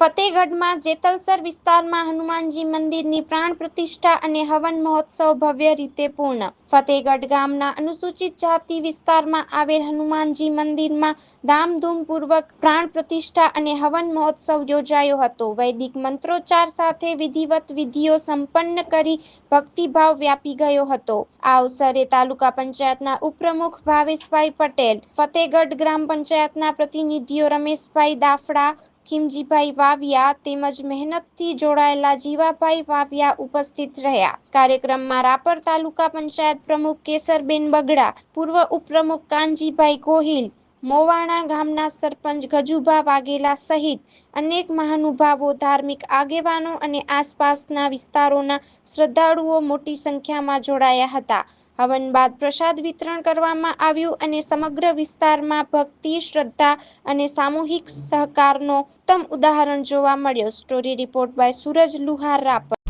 ફતેગઢમાં જેતલસર વિસ્તારમાં હનુમાનજી મંદિરની પ્રાણ પ્રતિષ્ઠા અને હવન મહોત્સવ ભવ્ય રીતે પૂર્ણ. ફતેગઢ ગામના અનુસૂચિત જાતિ વિસ્તારમાં આવેલ હનુમાનજી મંદિરમાં ધામધૂમપૂર્વક પ્રાણ પ્રતિષ્ઠા અને હવન મહોત્સવ યોજાયો હતો. વૈદિક મંત્રોચ્ચાર સાથે વિધિવત વિધિઓ સંપન્ન કરી ભક્તિભાવ વ્યાપી ગયો હતો. આ અવસરે તાલુકા પંચાયતના ઉપપ્રમુખ ભાવેશભાઈ પટેલ ફતેગઢ ગ્રામ પંચાયતના પ્રતિનિધિઓ રમેશભાઈ દાફડા ખીમજીભાઈ વાવિયા તેમજ મહેનતથી જોડાયેલા જીવાભાઈ વાવિયા ઉપસ્થિત રહ્યા. કાર્યક્રમમાં રાપર તાલુકા પંચાયત પ્રમુખ કેસરબેન બગડા, પૂર્વ ઉપપ્રમુખ કાનજીભાઈ ગોહિલ, મોવાણા ગામના સરપંચ ગજુભા વાઘેલા સહિત અનેક મહાનુભાવો, ધાર્મિક આગેવાનો અને આસપાસના વિસ્તારોના શ્રદ્ધાળુઓ મોટી સંખ્યામાં જોડાયા હતા. હવન બાદ પ્રસાદ વિતરણ કરવામાં આવ્યું અને સમગ્ર વિસ્તારમાં ભક્તિ, શ્રદ્ધા અને સામૂહિક સહકારનો ઉત્તમ ઉદાહરણ જોવા મળ્યો. Story report by Suraj Luhar Rapar.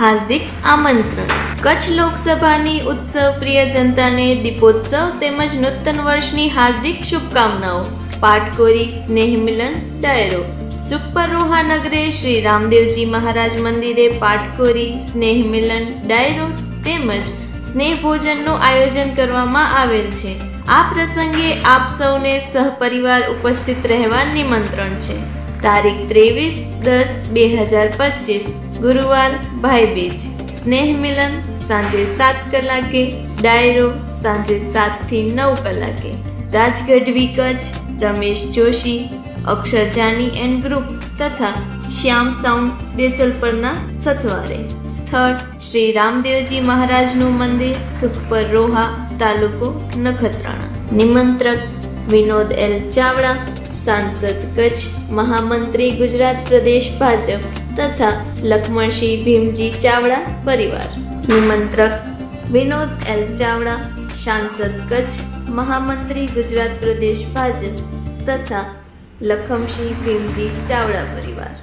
હાર્દિક આમંત્રણ. કચ્છ લોકસભાની ઉત્સવ પ્રિય જનતાને દીપોત્સવ તેમજ નૂતન વર્ષની હાર્દિક શુભકામનાઓ. પાટકોરી સ્નેહ મિલન ડાયરો. સુખપરોહા નગરે શ્રી રામદેવજી મહારાજ મંદિરે પાટકોરી સ્નેહ મિલન, ડાયરો તેમજ સ્નેહ ભોજનનું આયોજન કરવામાં આવેલ છે. આ પ્રસંગે આપ સૌને સહપરિવાર ઉપસ્થિત રહેવા નિમંત્રણ છે. તારીખ ત્રેવીસ દસ બે હજાર પચીસ, ગુરુવાર ભાઈબીજ સ્નેહ મિલન સાંજે સાત કલાકે, ડાયરો સાંજે સાતથી નવ કલાકે. રાજગઢવી કચ્છ રમેશ જોશી અક્ષર જાની એન્ડ ગ્રુપ તથા શ્યામ સાઉન્ડ દેસલપરના સથવારે. સ્થળ શ્રી રામદેવજી મહારાજનું મંદિર સુખપર રોહા તાલુકો નખત્રાણા. નિમંત્રક વિનોદ એલ ચાવડા, સાંસદ કચ્છ મહામંત્રી ગુજરાત પ્રદેશ ભાજપ તથા લક્ષ્મણસિંહ ભીમજી ચાવડા પરિવાર. નિમંત્રક વિનોદ એલ ચાવડા, સાંસદ કચ્છ મહામંત્રી ગુજરાત પ્રદેશ ભાજપ તથા લખમસિંહ ભીમજી ચાવડા પરિવાર.